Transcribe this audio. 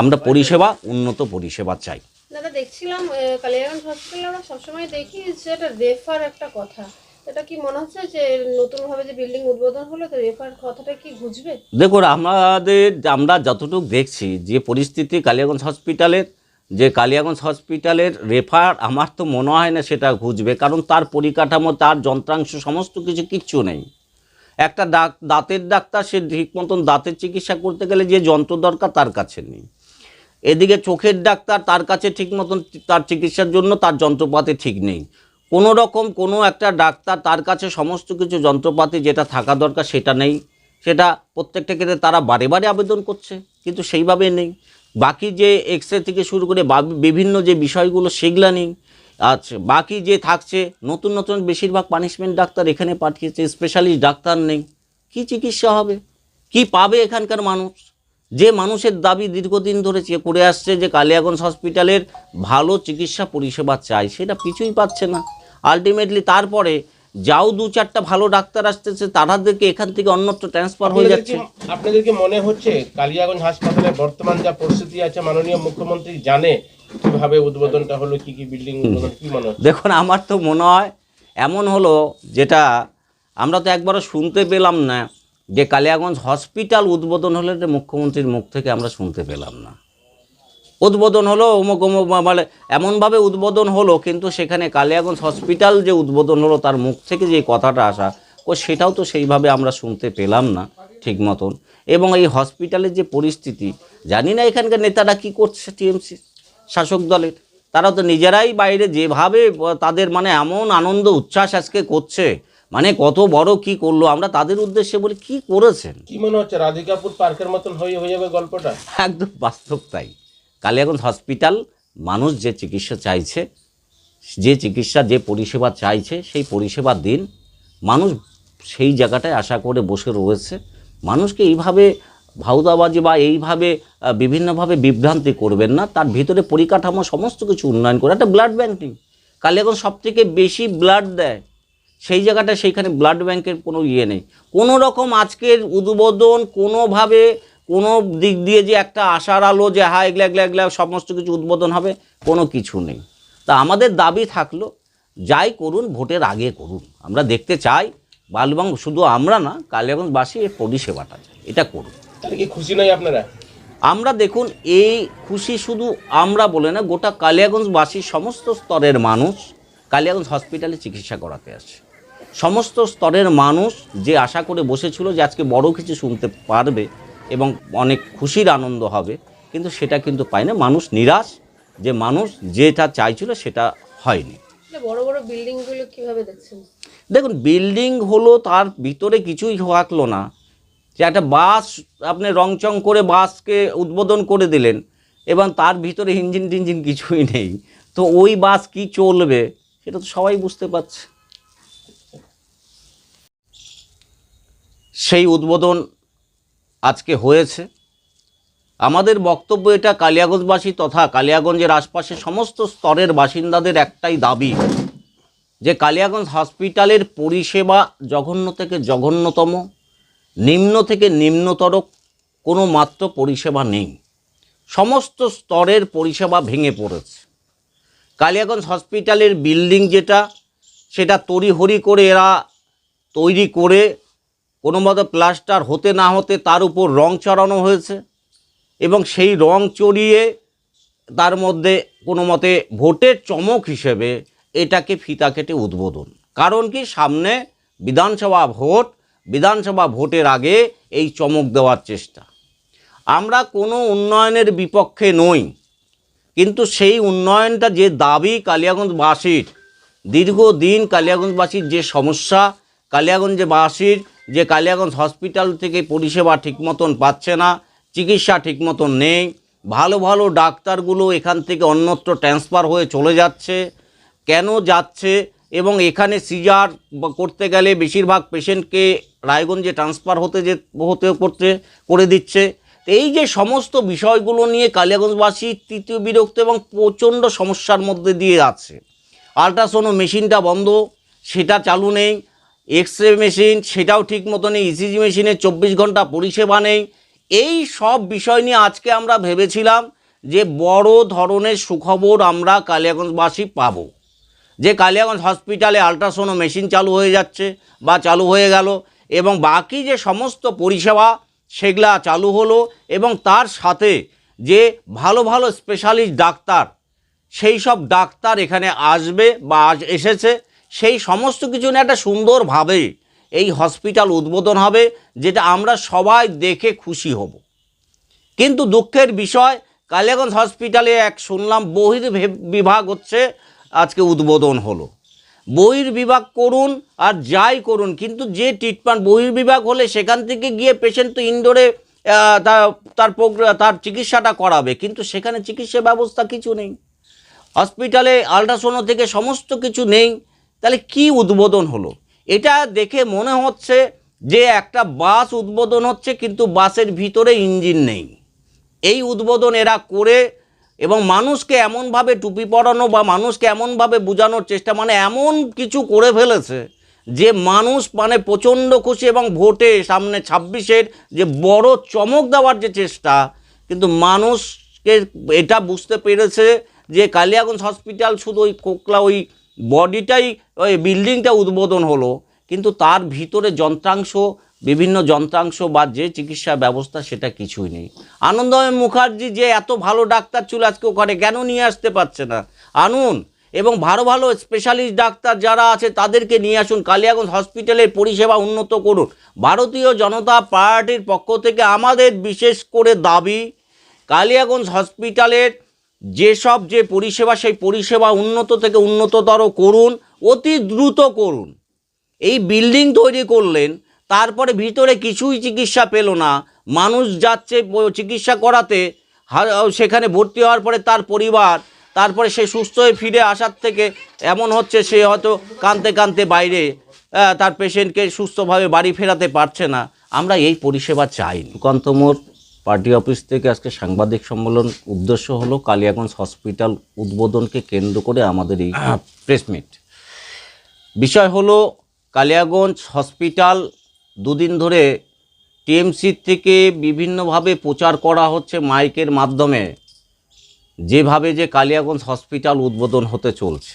আমরা পরিষেবা উন্নত পরিষেবা চাই। দাদা দেখছিলাম কালিয়াগঞ্জ হসপিটালে আমরা সবসময় দেখি যে এটা রেফার একটা কথা। এটা কি মনে হচ্ছে যে নতুনভাবে যে বিল্ডিং উদ্বোধন হলো তো রেফার কথাটা কি ঘুচবে? দেখুন আমাদের আমরা যতটুকু দেখছি যে পরিস্থিতি কালিয়াগঞ্জ হসপিটালের যে কালিয়াগঞ্জ হসপিটালের রেফার আমার তো মনে হয় না সেটা ঘুচবে কারণ তার পরিকাঠামো তার যন্ত্রাংশ সমস্ত কিছু কিচ্ছু নেই। একটা দাঁতের ডাক্তার সে ঠিক মতন দাঁতের চিকিৎসা করতে গেলে যে যন্ত্র দরকার তার কাছে নেই। এদিকে চোখের ডাক্তার তার কাছে ঠিক মতন তার চিকিৎসার জন্য তার যন্ত্রপাতি ঠিক নেই। কোনো রকম কোনো একটা ডাক্তার তার কাছে সমস্ত কিছু যন্ত্রপাতি যেটা থাকা দরকার সেটা নেই। সেটা প্রত্যেকটা ক্ষেত্রে তারা বারে বারে আবেদন করছে, কিন্তু সেইভাবে নেই। বাকি যে এক্স থেকে শুরু করে বিভিন্ন যে বিষয়গুলো সেগুলা নেই। আচ্ছা বাকি যে থাকছে, নতুন নতুন বেশিরভাগ পানিশমেন্ট ডাক্তার এখানে পাঠিয়েছে স্পেশালিস্ট ডাক্তার নেই। কি চিকিৎসা হবে? কি পাবে এখানকার মানুষ? যে মানুষের দাবি দীর্ঘদিন ধরে চেয়ে করে আসছে যে কালিয়াগঞ্জ হসপিটালের ভালো চিকিৎসা পরিষেবা চাই সেটা কিছুই পাচ্ছে না। আলটিমেটলি তারপরে যাও দু চারটা ভালো ডাক্তার আসতেছে তাদেরকে এখান থেকে অন্যত্র ট্রান্সফার হয়ে যাচ্ছে। আপনাদেরকে- মনে হচ্ছে কালিয়াগঞ্জ হাসপাতালে বর্তমান যা পরিস্থিতি আছে মাননীয় মুখ্যমন্ত্রী জানে কীভাবে উদ্বোধনটা হলো কি কি বিল্ডিং উদ্বোধন কি মনে হচ্ছে? দেখুন আমার তো মনে হয় এমন হলো যেটা আমরা তো একবারও শুনতে পেলাম না। যে কালিয়াগঞ্জ হসপিটাল উদ্বোধন হলে মুখ্যমন্ত্রীর মুখ থেকে আমরা শুনতে পেলাম না। উদ্বোধন হলো অমুক অমুক মানে এমনভাবে উদ্বোধন হলো, কিন্তু সেখানে কালিয়াগঞ্জ হসপিটাল যে উদ্বোধন হলো তার মুখ থেকে যে কথাটা আসা, ও সেটাও তো সেইভাবে আমরা শুনতে পেলাম না ঠিক মতন। এবং এই হসপিটালের যে পরিস্থিতি, জানি না এখানকার নেতারা কি করছে টিএমসি শাসক দলের। তারা তো নিজেরাই বাইরে যেভাবে তাদের মানে এমন আনন্দ, উচ্ছ্বাস আজকে করছে মানে কত বড় কি করল? আমরা তাদের উদ্দেশ্যে বলি কি করেছেন? কি মনে হচ্ছে রাধিকাপুর পার্কের মতন হয়ে হয়ে যাবে গল্পটা? একদম বাস্তব তাই। কালিয়াগঞ্জ হসপিটাল মানুষ যে চিকিৎসা চাইছে যে চিকিৎসা যে পরিষেবা চাইছে সেই পরিষেবা দিন। মানুষ সেই জায়গাটায় আশা করে বসে রয়েছে। মানুষকে এইভাবে ভাউদাবাজি বা এইভাবে বিভিন্নভাবে বিভ্রান্তি করবেন না। তার ভিতরে পরিকাঠামো সমস্ত কিছু উন্নয়ন করে একটা ব্লাড ব্যাঙ্কিং কালিয়াগঞ্জ সব থেকে বেশি ব্লাড দেয়। সেই জায়গাটা সেইখানে ব্লাড ব্যাংকের কোনো ইয়ে নেই। কোনো রকম আজকের উদ্বোধন কোনোভাবে কোনো দিক দিয়ে যে একটা আশার আলো যে হ্যাঁ এগুলা এগুলা এগুলা সমস্ত কিছু উদ্বোধন হবে কোনো কিছু নেই। তা আমাদের দাবি থাকল যাই করুন ভোটের আগে করুন। আমরা দেখতে চাই বালুবাং শুধু আমরা না কালিয়াগঞ্জবাসী এই পরিষেবাটা এটা করুন। তাহলে কি খুশি নয় আপনারা? আমরা দেখুন এই খুশি শুধু আমরা বলে না গোটা কালিয়াগঞ্জবাসীর সমস্ত স্তরের মানুষ কালিয়াগঞ্জ হসপিটালে চিকিৎসা করাতে আসে সমস্ত স্তরের মানুষ যে আশা করে বসেছিল যে আজকে বড় কিছু শুনতে পারবে এবং অনেক খুশির আনন্দ হবে কিন্তু সেটা কিন্তু পায় না মানুষ নিরাশ যে মানুষ যেটা চাইছিল সেটা হয়নি। যে বড় বড় বিল্ডিং কীভাবে দেখছেন? দেখুন বিল্ডিং হলো তার ভিতরে কিছুই থাকল না। যে একটা বাস আপনি রংচং করে বাসকে উদ্বোধন করে দিলেন এবং তার ভিতরে ইঞ্জিন টিঞ্জিন কিছুই নেই। তো ওই বাস কি চলবে সেটা তো সবাই বুঝতে পারছে। সেই উদ্বোধন আজকে হয়েছে। আমাদের বক্তব্য এটা, কালিয়াগঞ্জবাসী তথা কালিয়াগঞ্জের আশপাশে সমস্ত স্তরের বাসিন্দাদের একটাই দাবি, যে কালিয়াগঞ্জ হসপিটালের পরিষেবা জঘন্য থেকে জঘন্যতম, নিম্ন থেকে নিম্নতর কোনো মাত্র পরিষেবা নেই। সমস্ত স্তরের পরিষেবা ভেঙে পড়েছে। কালিয়াগঞ্জ হসপিটালের বিল্ডিং যেটা, সেটা তড়িহড়ি করে এরা তৈরি করে কোনো মতো প্লাস্টার হতে না হতে তার উপর রং চড়ানো হয়েছে এবং সেই রং চড়িয়ে তার মধ্যে কোনো মতে ভোটের চমক হিসেবে এটাকে ফিতা কেটে উদ্বোধন। কারণ কি? সামনে বিধানসভা ভোট, বিধানসভা ভোটের আগে এই চমক দেওয়ার চেষ্টা। আমরা কোনো উন্নয়নের বিপক্ষে নই, কিন্তু সেই উন্নয়নটা যে দাবি কালিয়াগঞ্জবাসীর, দীর্ঘদিন কালিয়াগঞ্জবাসীর যে সমস্যা, কালিয়াগঞ্জবাসীর যে কালিয়াগঞ্জ হসপিটাল থেকে পরিষেবা ঠিক মতন পাচ্ছে না, চিকিৎসা ঠিক মতন নেই, ভালো ভালো ডাক্তারগুলো এখান থেকে অন্যত্র ট্রান্সফার হয়ে চলে যাচ্ছে, কেন যাচ্ছে এবং এখানে সিজার করতে গেলে বেশিরভাগ পেশেন্টকে রায়গঞ্জে ট্রান্সফার হতে যে, হতে করতে, করে দিচ্ছে। এই যে সমস্ত বিষয়গুলো নিয়ে কালিয়াগঞ্জবাসী তৃতীয় বিরক্ত এবং প্রচণ্ড সমস্যার মধ্যে দিয়ে আছে আলট্রাসোনো মেশিনটা বন্ধ, সেটা চালু নেই এক্স রে মেশিন সেটাও ঠিক মতো নেই ইসিজি মেশিনে চব্বিশ ঘণ্টা পরিষেবা নেই। এই সব বিষয় নিয়ে আজকে আমরা ভেবেছিলাম যে বড় ধরনের সুখবর আমরা কালিয়াগঞ্জবাসী পাবো। যে কালিয়াগঞ্জ হসপিটালে আল্ট্রাসাউন্ড মেশিন চালু হয়ে যাচ্ছে বা চালু হয়ে গেল এবং বাকি যে সমস্ত পরিষেবা সেগুলা চালু হলো এবং তার সাথে যে ভালো ভালো স্পেশালিস্ট ডাক্তার, সেই সব ডাক্তার এখানে আসবে বা আজ এসেছে। সেই সমস্ত কিছু নিয়ে একটা সুন্দরভাবে এই হসপিটাল উদ্বোধন হবে, যেটা আমরা সবাই দেখে খুশি হব। কিন্তু দুঃখের বিষয়, কালিয়াগঞ্জ হসপিটালে এক শুনলাম বহির বিভাগ হচ্ছে, আজকে উদ্বোধন হলো। বহির বিভাগ করুন আর যাই করুন, কিন্তু যে ট্রিটমেন্ট বহির বিভাগ হলে সেখান থেকে গিয়ে পেশেন্ট তো ইনডোরে তার তার চিকিৎসাটা করাবে, কিন্তু সেখানে চিকিৎসা ব্যবস্থা কিছু নেই। হসপিটালে আল্ট্রাসোনো থেকে সমস্ত কিছু নেই তাহলে কি উদ্বোধন হলো? এটা দেখে মনে হচ্ছে যে একটা বাস উদ্বোধন হচ্ছে, কিন্তু বাসের ভিতরে ইঞ্জিন নেই। এই উদ্বোধন এরা করে এবং মানুষকে এমনভাবে টুপি পরানো বা মানুষকে এমনভাবে বোঝানোর চেষ্টা মানে এমন কিছু করে ফেলেছে যে মানুষ মানে প্রচণ্ড খুশি এবং ভোটে সামনে ছাব্বিশের যে বড় চমক দেওয়ার যে চেষ্টা, কিন্তু মানুষকে এটা বুঝতে পেরেছে যে কালিয়াগঞ্জ হসপিটাল শুধু ওই কোকলা ওই বডিটাই ওই বিল্ডিংটা উদ্বোধন হলো, কিন্তু তার ভিতরে যন্ত্রাংশ, বিভিন্ন যন্ত্রাংশ বা যে চিকিৎসা ব্যবস্থা সেটা কিছুই নেই। আনন্দময় মুখার্জি যে এত ভালো ডাক্তার চুল আজকে ওখানে কেন নিয়ে আসতে পারছে না? আনুন, এবং ভালো ভালো স্পেশালিস্ট ডাক্তার যারা আছে তাদেরকে নিয়ে আসুন, কালিয়াগঞ্জ হসপিটালের পরিষেবা উন্নত করুন। ভারতীয় জনতা পার্টির পক্ষ থেকে আমাদের বিশেষ করে দাবি, কালিয়াগঞ্জ হসপিটালের যেসব যে পরিষেবা, সেই পরিষেবা উন্নত থেকে উন্নততর করুন, অতি দ্রুত করুন। এই বিল্ডিং তৈরি করলেন, তারপরে ভিতরে কিছুই চিকিৎসা পেল না। মানুষ যাচ্ছে চিকিৎসা করাতে সেখানে ভর্তি হওয়ার পরে তার পরিবার, তারপরে সে সুস্থ হয়ে ফিরে আসার থেকে এমন হচ্ছে সে হয়তো কাঁদতে কাঁদতে বাইরে তার পেশেন্টকে সুস্থভাবে বাড়ি ফেরাতে পারছে না। আমরা এই পরিষেবা চাই। সুকান্ত মোড় পার্টি অফিস থেকে আজকে সাংবাদিক সম্মেলন উদ্দেশ্য হলো কালিয়াগঞ্জ হসপিটাল উদ্বোধনকে কেন্দ্র করে আমাদের এই প্রেস মিট। বিষয় হলো কালিয়াগঞ্জ হসপিটাল দুদিন ধরে টিএমসি থেকে বিভিন্নভাবে প্রচার করা হচ্ছে মাইকের মাধ্যমে যেভাবে যে কালিয়াগঞ্জ হসপিটাল উদ্বোধন হতে চলছে।